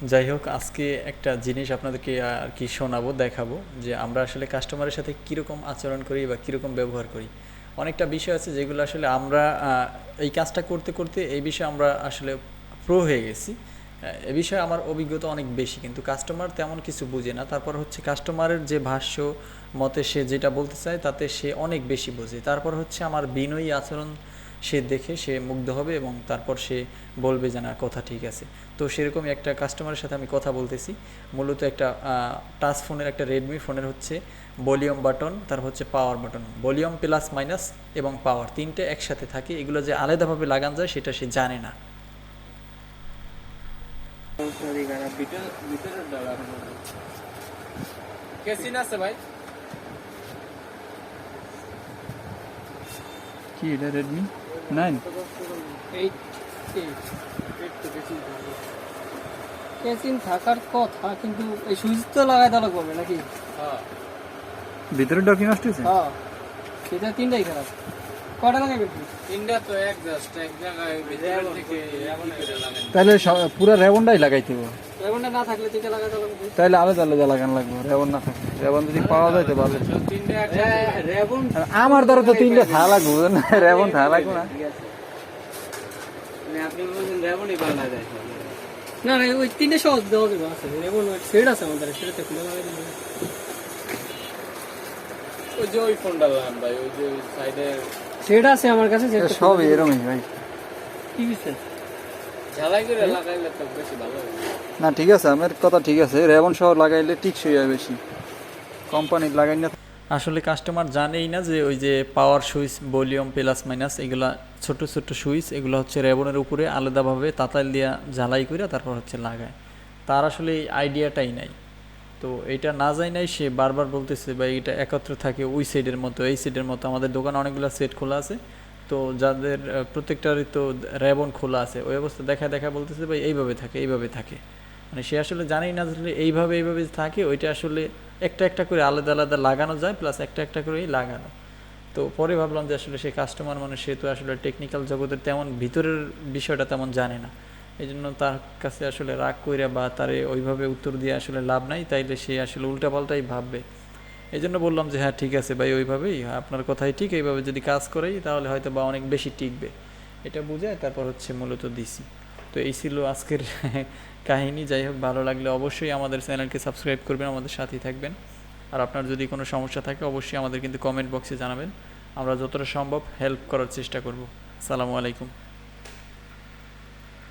যাই হোক, আজকে একটা জিনিস আপনাদেরকে আর কি শোনাবো, দেখাবো যে আমরা আসলে কাস্টমারের সাথে কীরকম আচরণ করি বা কীরকম ব্যবহার করি। অনেকটা বিষয় আছে যেগুলো আসলে আমরা এই কাজটা করতে করতে এই বিষয়ে আমরা আসলে প্রো হয়ে গেছি। এ বিষয়ে আমার অভিজ্ঞতা অনেক বেশি, কিন্তু কাস্টমার তেমন কিছু বুঝে না। তারপর হচ্ছে কাস্টমারের যে ভাষ্য মতে সে যেটা বলতে চায় তাতে সে অনেক বেশি বোঝে। তারপর হচ্ছে আমার বিনয়ী আচরণ সে দেখে সে মুগ্ধ হবে এবং তারপর সে বলবে যে না কথা ঠিক আছে। তো সেরকমই একটা কাস্টমারের সাথে আমি কথা বলতেছি। মূলত একটা টাচ ফোনের একটা রেডমি ফোনের হচ্ছে ভলিউম বাটন তার হচ্ছে power button volume plus minus এবং পাওয়ার তিনটে একসাথে থাকে। এগুলো যে আলাদাভাবে লাগান যায় সেটা সে জানে না। ভাই? কি এটা রেডমি নাইন এই কেসিন থাকার কথা কিন্তু এই সুইচ তো লাগাই তাহলে করবে নাকি হ্যাঁ ভিতরে ডকি হয়েছে হ্যাঁ সেটা তিনটাই খারাপ। কটা লাগাই তিনটা তো এক জাস্ট এক জায়গায় করে লাগানো তাহলে সব- পুরো রেবনটাই লাগাইতে হবে। এমনটা না থাকলে তিনটা লাগাই তাহলে আলাদা আলাদা লাগানো লাগবে? রেবন না থাকে রেবন যদি পাওয়া যায় তো ভালো। রেবন আমার দ্বারা তো তিনটে থাকা লাগবে না? রেবন থাকা লাগবে না। মানে আপনি বলছেন রেবনই না না ওই তিনটে সহজ দেওয়া যাবে আছে রেবন সেট আছে আমাদের সেটাতে খুলে লাগাই দিলে ওই যে ওই ফোনটা লাগান ভাই ওই যে সাইডে সেট আছে আমার কাছে সব এরকমই ভাই। কি বুঝছেন না ঠিক আছে আমার কথা ঠিক আছে। রেবন সহ লাগাইলে টিকসই হয় বেশি। কোম্পানির লাগাই না আসলে কাস্টমার জানেই না যে ওই যে power switch volume plus minus এগুলা ছোট ছোট সুইচ এগুলো হচ্ছে রেবনের উপরে আলাদাভাবে তাতাল দিয়া ঝালাই করে তারপর হচ্ছে লাগায়। তার আসলে এই আইডিয়াটাই নাই। তো এটা না যায় নাই সে বারবার বলতেছে বা এটা একত্র থাকে ওই সাইডের মতো এই সাইডের মতো। আমাদের দোকানে অনেকগুলো সেট খোলা আছে। তো যাদের প্রত্যেকটারই তো রেবন খোলা আছে, ওই অবস্থা দেখা দেখা বলতেছে, ভাই, এইভাবে থাকে এইভাবে থাকে। মানে সে আসলে জানেই না আসলে এইভাবে এইভাবে থাকে, ওইটা আসলে একটা একটা করে আলাদা আলাদা লাগানো যায় প্লাস একটা একটা করেই লাগানো। তো পরে ভাবলাম যে আসলে সে কাস্টমার মানে সে তো আসলে টেকনিক্যাল জগতের তেমন, ভিতরের বিষয়টা তেমন জানে না। এই জন্য তার কাছে আসলে রাগ কইরা বা তারে ওইভাবে উত্তর দিয়ে আসলে লাভ নাই, তাইলে সে আসলে উল্টাপাল্টাই ভাববে। এই জন্য বললাম যে হ্যাঁ ঠিক আছে ভাই, ওইভাবেই। আপনার কথাই ঠিক, এইভাবে যদি কাজ করেই, তাহলে হয়তো বা অনেক বেশি টিকবে। এটা বুঝায় তারপর হচ্ছে মূলত দিছি। তো এই ছিল আজকের কাহিনী। যাই হোক, ভালো লাগলে অবশ্যই আমাদের চ্যানেলকে সাবস্ক্রাইব করবেন, আমাদের সাথেই থাকবেন। আর আপনার যদি কোনো সমস্যা থাকে, অবশ্যই আমাদের কিন্তু কমেন্ট বক্সে জানাবেন। আমরা যতটা সম্ভব হেল্প করার চেষ্টা করব। সালামু আলাইকুম।